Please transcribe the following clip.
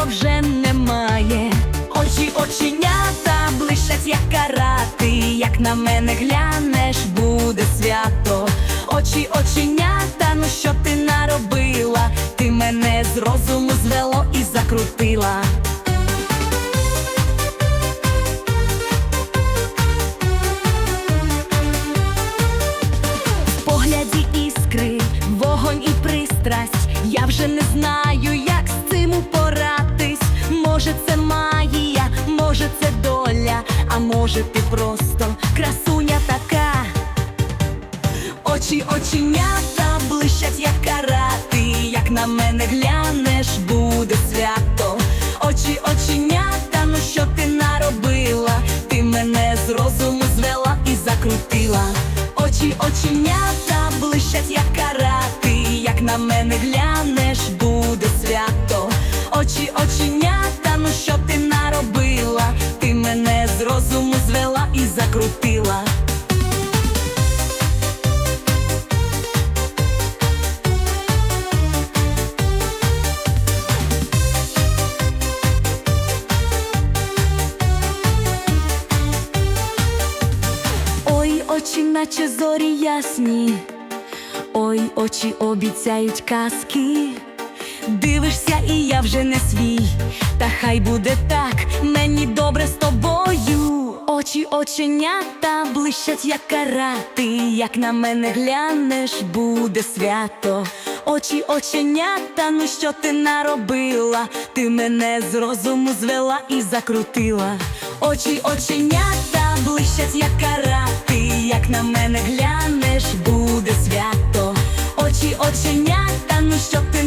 кола вже немає. Очі оченята блищать, як карати. Як на мене глянеш, буде свято. Очі оченята, ну що ти наробила? Ти мене з розуму звело і закрутила. Красуня така. Очі оченята блищать, як карати, як на мене глянеш, буде свято. Очі оченята, ну що ти наробила? Ти мене з розуму звела і закрутила. Очі оченята блищать, як карати, як на мене глянеш, закрутила. Ой, очі, наче зорі ясні, ой, очі обіцяють казки. Дивишся, і я вже не свій, та хай буде так, мені добре з тобою. Очі оченята блищать, як карати, як на мене глянеш, буде свято. Очі оченята, ну що ти наробила? Ти мене з розуму звела і закрутила. Очі оченята блищать, як карати, як на мене глянеш, буде свято. Очі оченята, ну що ти?